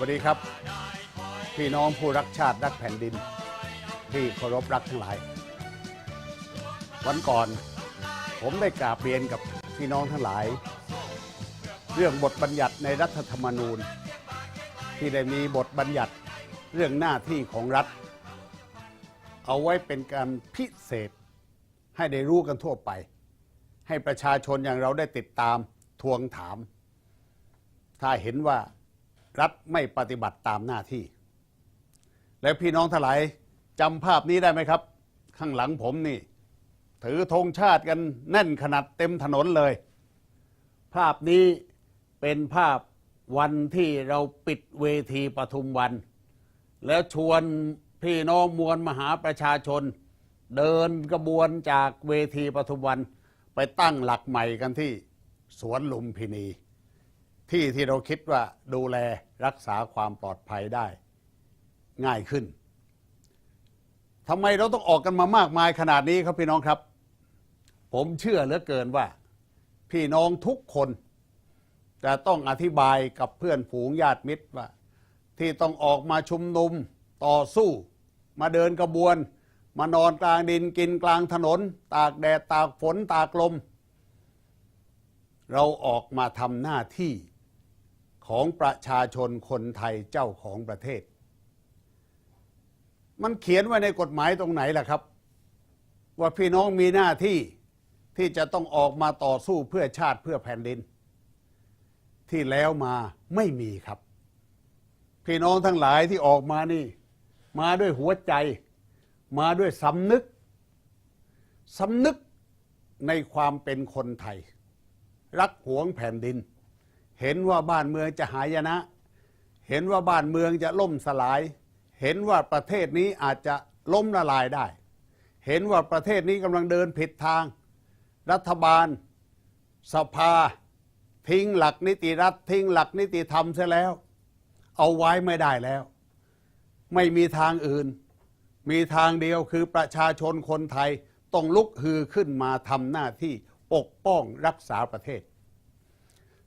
วัสดีครับ พี่น้องผู้รักชาติรักแผ่นดิน ที่เคารพรักทั้งหลาย วันก่อน ผมได้กราบเรียนกับพี่น้องทั้งหลาย เรื่องบทบัญญัติในรัฐธรรมนูญ ที่ได้มีบทบัญญัติเรื่องหน้าที่ของรัฐ เอาไว้เป็นการพิเศษให้ได้รู้กันทั่วไป ให้ประชาชนอย่างเราได้ติดตามทวงถาม ถ้าเห็นว่า รัฐไม่ปฏิบัติตามหน้าที่ แล้วพี่น้องทั้งหลายจำภาพนี้ได้ไหมครับ ข้างหลังผมนี่ ถือธงชาติกันแน่นขนาดเต็มถนนเลย ภาพนี้เป็นภาพวันที่เราปิดเวทีปทุมวัน แล้วชวนพี่น้องมวลมหาประชาชน เดินกระบวนจากเวทีปทุมวัน ไปตั้งหลักใหม่กันที่สวนลุมพินี ที่ที่เราคิดว่าดูแลรักษาความปลอดภัยได้ ง่ายขึ้นทำไมเราต้องออกกันมามากมายขนาดนี้ครับพี่น้องครับ ผมเชื่อเหลือเกินว่า พี่น้องทุกคนจะต้องอธิบายกับเพื่อนฝูงญาติมิตรว่า ที่ต้องออกมาชุมนุมต่อสู้ มาเดินกระบวน มานอนกลางดินกินกลางถนน ตากแดดตากฝนตากลม เราออกมาทำหน้าที่ ของประชาชนคนไทยเจ้าของประเทศ มันเขียนไว้ในกฎหมายตรงไหนล่ะครับ ว่าพี่น้องมีหน้าที่ที่จะต้องออกมาต่อสู้เพื่อชาติเพื่อแผ่นดิน ที่แล้วมาไม่มีครับ พี่น้องทั้งหลายที่ออกมานี่ มาด้วยหัวใจ มาด้วยสำนึกสำนึกในความเป็นคนไทย รักหวงแผ่นดิน เห็นว่าบ้านเมืองจะหายนะ เห็นว่าบ้านเมืองจะล่มสลาย เห็นว่าประเทศนี้อาจจะล้มละลายได้ เห็นว่าประเทศนี้กำลังเดินผิดทาง รัฐบาล สภา ทิ้งหลักนิติรัฐ ทิ้งหลักนิติธรรมเสียแล้ว เอาไว้ไม่ได้แล้ว ไม่มีทางอื่น มีทางเดียวคือประชาชนคนไทยต้องลุกฮือขึ้นมาทำหน้าที่ปกป้องรักษาประเทศ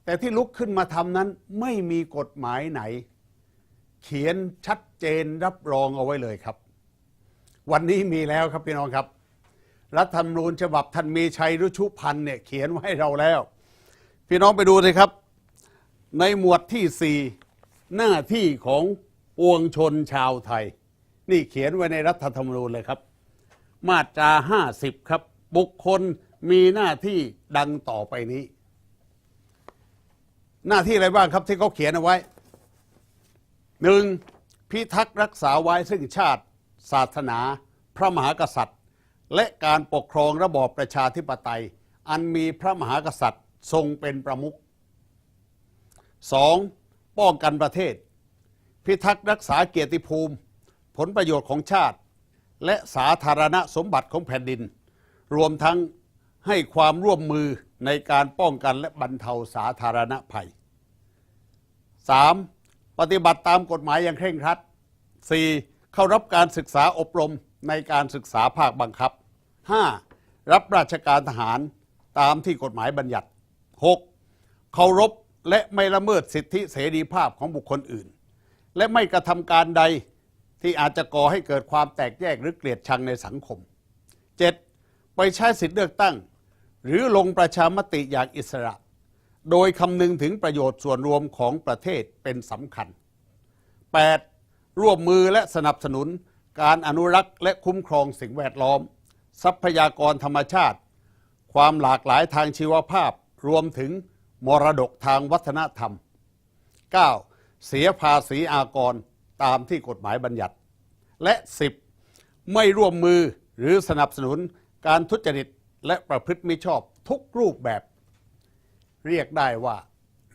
แต่ที่ลุกขึ้นมาทำนั้นไม่มีกฎหมายไหน เขียนชัดเจนรับรองเอาไว้เลยครับ วันนี้มีแล้วครับพี่น้องครับ รัฐธรรมนูญฉบับท่านมีชัยรุชุพันธ์เนี่ยเขียนไว้เราแล้ว พี่น้องไปดูเลยครับ ในหมวดที่สี่หน้าที่ของปวงชนชาวไทย นี่เขียนไว้ในรัฐธรรมนูญเลยครับ มาตราห้าสิบครับ บุคคลมีหน้าที่ดังต่อไปนี้ หน้าที่อะไรบ้างครับที่เขาเขียนเอาไว้หนึ่งพิทักษ์รักษาไว้ซึ่งชาติ ศาสนา พระมหากษัตริย์ และการปกครองระบอบประชาธิปไตย อันมีพระมหากษัตริย์ทรงเป็นประมุข 2. ป้องกันประเทศ พิทักษ์รักษาเกียรติภูมิ ผลประโยชน์ของชาติ และสาธารณสมบัติของแผ่นดิน รวมทั้ง ให้ความร่วมมือในการป้องกันและบรรเทาสาธารณภัย 3. ปฏิบัติตามกฎหมายอย่างเคร่งครัด 4. เข้ารับการศึกษาอบรมในการศึกษาภาคบังคับ 5. รับราชการทหารตามที่กฎหมายบัญญัติ 6. เคารพและไม่ละเมิดสิทธิเสรีภาพของบุคคลอื่น และไม่กระทำการใดที่อาจจะก่อให้เกิดความแตกแยกหรือเกลียดชังในสังคม 7. ไปใช้สิทธิเลือกตั้ง หรือลงประชามติอย่างอิสระ โดยคำนึงถึงประโยชน์ส่วนรวมของประเทศเป็นสำคัญ 8. ร่วมมือและสนับสนุนการอนุรักษ์และคุ้มครองสิ่งแวดล้อม ทรัพยากรธรรมชาติ ความหลากหลายทางชีวภาพ รวมถึงมรดกทางวัฒนธรรม 9. เสียภาษีอากรตามที่กฎหมายบัญญัติ และ 10. ไม่ร่วมมือหรือสนับสนุน การทุจริตและประพฤติมิชอบทุกรูปแบบ เรียกได้ว่า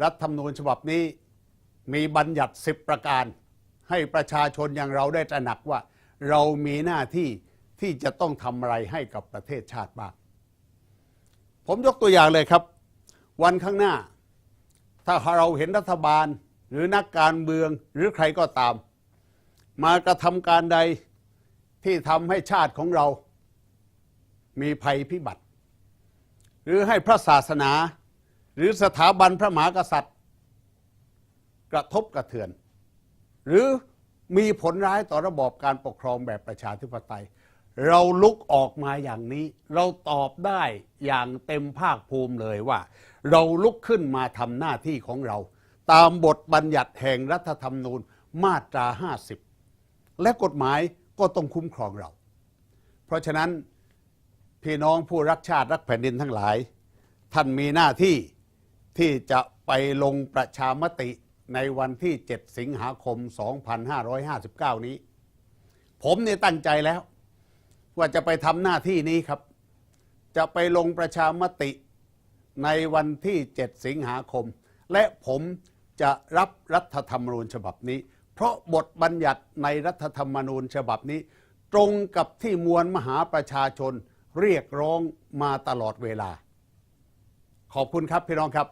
รัฐธรรมนูญฉบับนี้มีบัญญัติ10ประการ ให้ประชาชนอย่างเราได้ตระหนักว่า เรามีหน้าที่ที่จะต้องทำอะไรให้กับประเทศชาติบ้างผมยกตัวอย่างเลยครับ วันข้างหน้า ถ้าเราเห็นรัฐบาลหรือนักการเมืองหรือใครก็ตาม มากระทำการใดที่ทำให้ชาติของเรา มีภัยพิบัติ หรือให้พระศาสนา หรือสถาบันพระมหากษัตริย์ กระทบกระเทือน หรือมีผลร้ายต่อระบอบการปกครองแบบประชาธิปไตย เราลุกออกมาอย่างนี้ เราตอบได้อย่างเต็มภาคภูมิเลยว่า เราลุกขึ้นมาทำหน้าที่ของเรา ตามบทบัญญัติแห่งรัฐธรรมนูญมาตรา 50 และกฎหมายก็ต้องคุ้มครองเรา เพราะฉะนั้น พี่น้องผู้รักชาติรักแผ่นดินทั้งหลาย ท่านมีหน้าที่ที่จะไปลงประชามติในวันที่ 7 สิงหาคม 2559 นี้ ผมเนี่ยตั้งใจแล้ว ว่าจะไปทำหน้าที่นี้ครับ จะไปลงประชามติในวันที่ 7 สิงหาคม และผมจะรับรัฐธรรมนูญฉบับนี้ เพราะบทบัญญัติในรัฐธรรมนูญฉบับนี้ ตรงกับที่มวลมหาประชาชน เรียกร้องมาตลอดเวลา ขอบคุณครับพี่น้องครับ